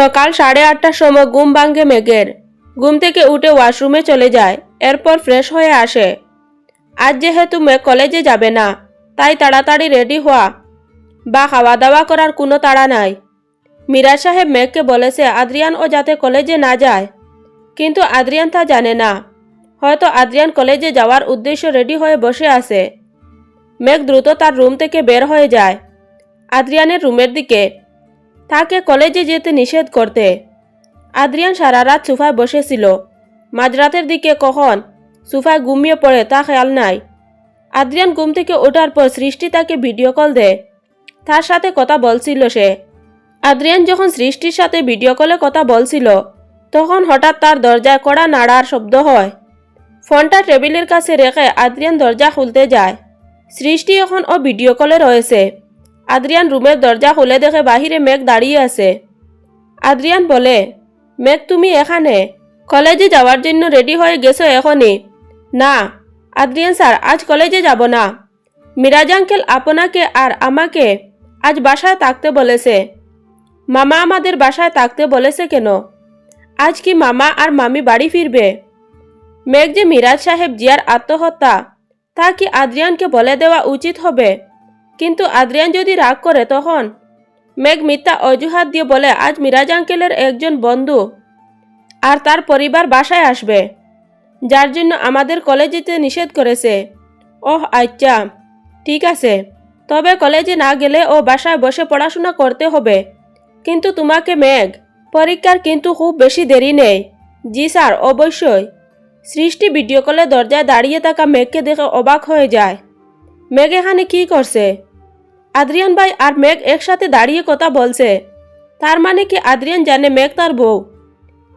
সকাল সাড়ে আটটার সময় ঘুম ভাঙ্গে মেঘের। ঘুম থেকে উঠে ওয়াশরুমে চলে যায়, এরপর ফ্রেশ হয়ে আসে। আজ যেহেতু মেঘ কলেজে যাবে না, তাই তাড়াতাড়ি রেডি হওয়া বা খাওয়া দাওয়া করার কোনো তাড়া নাই। মিরাজ সাহেব মেঘকে বলেছে, আদ্রিয়ান ও যাতে কলেজে না যায়। কিন্তু আদ্রিয়ান তা জানে না। হয়তো আদ্রিয়ান কলেজে যাওয়ার উদ্দেশ্য রেডি হয়ে বসে আছে। মেঘ দ্রুত তার রুম থেকে বের হয়ে যায়। আদ্রিয়ানের রুমের দিকে তাকে কলেজে যেতে নিষেধ করতে। আদ্রিয়ান সারা রাত সোফায় বসেছিল। মাঝরাতের দিকে কখন সোফায় ঘুমিয়ে পড়ে তা খেয়াল নাই। আদ্রিয়ান ঘুম থেকে ওঠার পর সৃষ্টি তাকে ভিডিও কল দেয়। তার সাথে কথা বলছিল সে। আদ্রিয়ান যখন সৃষ্টির সাথে ভিডিও কলে কথা বলছিল, তখন হঠাৎ তার দরজায় কড়া নাড়ার শব্দ হয়। ফোনটা টেবিলের কাছে রেখে আদ্রিয়ান দরজা খুলতে যায়। সৃষ্টি এখন ও ভিডিও কলে রয়েছে। আদ্রিয়ান রুমের দরজা খুলে দেখে বাহিরে মেঘ দাঁড়িয়ে আছে। আদ্রিয়ান বলে, মেঘ তুমি এখানে? কলেজে যাওয়ার জন্য রেডি হয়ে গেছো এখনই না আদ্রিয়ান স্যার আজ কলেজে যাব না। মিরাজ আঙ্কেল আপনাকে আর আমাকে আজ বাসায় থাকতে বলেছে। মামা আমাদের বাসায় থাকতে বলেছে কেন? আজ কি মামা আর মামি বাড়ি ফিরবে? মেঘ যে মিরাজ সাহেব জিয়ার আত্মহত্যা, তা কি আদ্রিয়ানকে বলে দেওয়া উচিত হবে? কিন্তু আদ্রিয়ান যদি রাগ করে তখন মেঘ মিথ্যা অজুহাত দিয়ে বলে, আজ মিরাজ আঙ্কেলের একজন বন্ধু আর তার পরিবার বাসায় আসবে, যার জন্য আমাদের কলেজে যেতে নিষেধ করেছে। ওহ আচ্ছা ঠিক আছে। তবে কলেজে না গেলে ও বাসায় বসে পড়াশোনা করতে হবে। কিন্তু তোমাকে মেঘ, পরীক্ষার কিন্তু খুব বেশি দেরি নেই। জি স্যার, অবশ্যই। সৃষ্টি ভিডিও কলে দরজায় দাঁড়িয়ে থাকা মেঘকে দেখে অবাক হয়ে যায়। মেঘ এখানে কী করছে? আদ্রিয়ান ভাই আর মেঘ একসাথে দাঁড়িয়ে কথা বলছে। তার মানে কি আদ্রিয়ান জানে মেঘ তার বউ?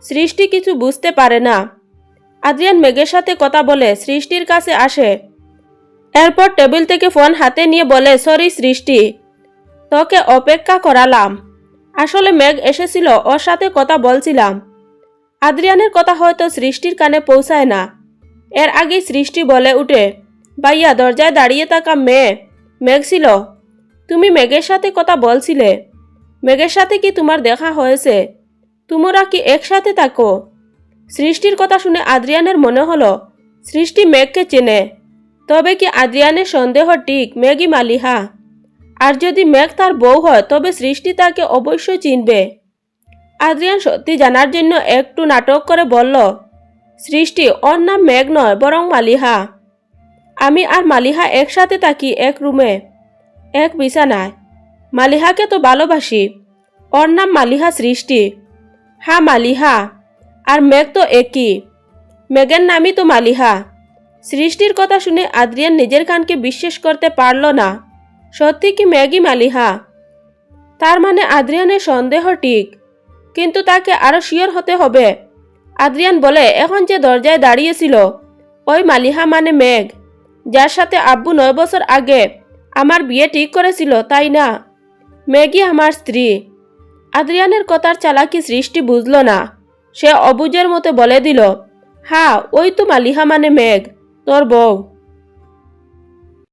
সৃষ্টি কিছু বুঝতে পারে না। আদ্রিয়ান মেঘের সাথে কথা বলে সৃষ্টির কাছে আসে। এরপর টেবিল থেকে ফোন হাতে নিয়ে বলে, সরি সৃষ্টি, তোকে অপেক্ষা করালাম। আসলে মেঘ এসেছিল, ওর সাথে কথা বলছিলাম। আদ্রিয়ানের কথা হয়তো সৃষ্টির কানে পৌঁছায় না। এর আগেই সৃষ্টি বলে উঠে, ভাইয়া, দরজায় দাঁড়িয়ে থাকা মেয়ে, মেঘ ছিল। তুমি মেঘের সাথে কথা বলছিলে। মেঘের সাথে কি তোমার দেখা হয়েছে? তোমরা কি একসাথে থাকো? সৃষ্টির কথা শুনে আদ্রিয়ানের মনে হলো, সৃষ্টি মেঘকে চেনে। তবে কি আদ্রিয়ানের সন্দেহ ঠিক মেঘই মালিহা? আর যদি মেঘ তার বউ হয়, তবে সৃষ্টি তাকে অবশ্যই চিনবে। আদ্রিয়ান সত্যি জানার জন্য একটু নাটক করে বলল, সৃষ্টি, ওর নাম মেঘ নয়, বরং মালিহা। আমি আর মালিহা একসাথে থাকি এক রুমে। এক বিছানায়। মালিহাকে তো ভালোবাসি। ওর নাম মালিহা সৃষ্টি। হা মালিহা। আর মেঘ তো একই। মেঘের নামই তো মালিহা। সৃষ্টির কথা শুনে আদ্রিয়ান নিজের কানকে বিশ্বাস করতে পারল না। সত্যি কি ম্যাগি মালিহা? তার মানে আদ্রিয়ানের সন্দেহ ঠিক। কিন্তু তাকে আরও শিওর হতে হবে। আদ্রিয়ান বলে, এখন যে দরজায় দাঁড়িয়েছিল, ওই মালিহা মানে মেঘ, যার সাথে আব্বু নয় বছর আগে আমার বিয়ে ঠিক করেছিল, তাই না? ম্যাগি আমার স্ত্রী। আদ্রিয়ানের কথার চালাকি সৃষ্টি বুঝল না। সে অবুজের মতো বলে দিল হ্যাঁ ওই তো মালিহা মানে মেঘ তোর বউ।